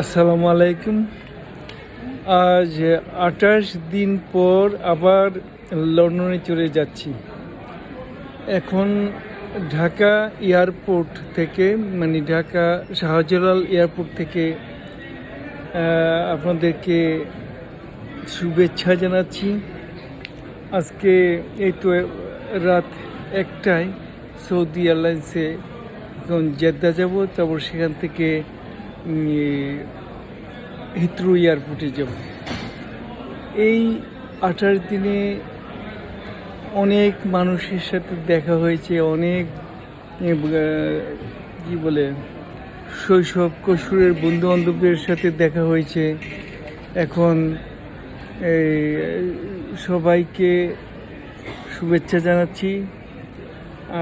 আসসালামু আলাইকুম। আজ আঠাশ দিন পর আবার লন্ডনে চলে যাচ্ছি। এখন ঢাকা এয়ারপোর্ট থেকে মানে ঢাকা শাহজালাল এয়ারপোর্ট থেকে আপনাদেরকে শুভেচ্ছা জানাচ্ছি। আজকে এই তো রাত একটায় সৌদি এয়ারলাইন্সে এখন জেদ্দা যাব, তারপর সেখান থেকে হিত্রু এয়ারপোর্টে যাব এই আঠাশ দিনে অনেক মানুষের সাথে দেখা হয়েছে, অনেক কি বলে, শৈশব কৈশোরের বন্ধু বান্ধবের সাথে দেখা হয়েছে। এখন সবাইকে শুভেচ্ছা জানাচ্ছি।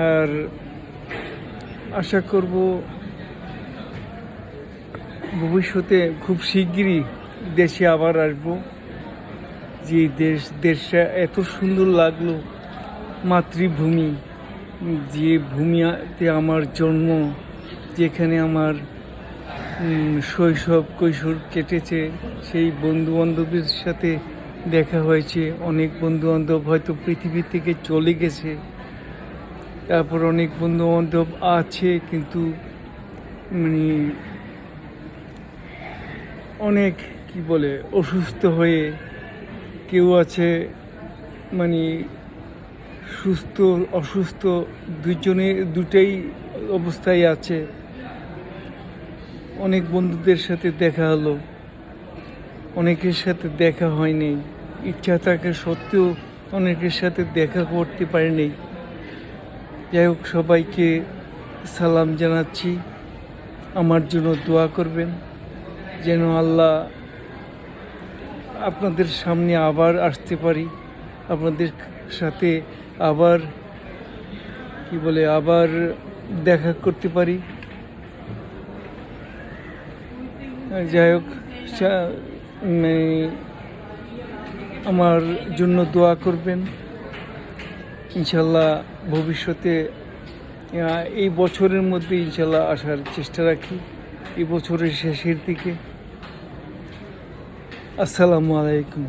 আর আশা করব ভবিষ্যতে খুব শিগগিরই দেশে আবার আসব। যে দেশ, দেশটা এত সুন্দর লাগল, মাতৃভূমি, যে ভূমিতে আমার জন্ম, যেখানে আমার শৈশব, কৈশোর কেটেছে, সেই বন্ধু বান্ধবের সাথে দেখা হয়েছে। অনেক বন্ধু বান্ধব হয়তো পৃথিবী থেকে চলে গেছে। তারপর অনেক বন্ধু বান্ধব আছে, কিন্তু মানে অনেক, কি বলে, অসুস্থ হয়ে কেউ আছে মানে সুস্থ, অসুস্থ দুজনে, দুটাই অবস্থায় আছে। অনেক বন্ধুদের সাথে দেখা হলো। অনেকের সাথে দেখা হয়নি। ইচ্ছা থাকা সত্ত্বেও অনেকের সাথে দেখা করতে পারিনি। যাই হোক, সবাইকে সালাম জানাচ্ছি। আমার জন্য দোয়া করবেন। যেন আল্লাহ আপনাদের সামনে আবার আসতে পারি, আপনাদের সাথে আবার, কি বলে, আবার দেখা করতে পারি। যাই হোক আমার জন্য দোয়া করবেন। ইনশাল্লাহ ভবিষ্যতে এই বছরের মধ্যে ইনশাল্লাহ আসার চেষ্টা রাখি, এই বছরের শেষের দিকে। আসসালামু আলাইকুম।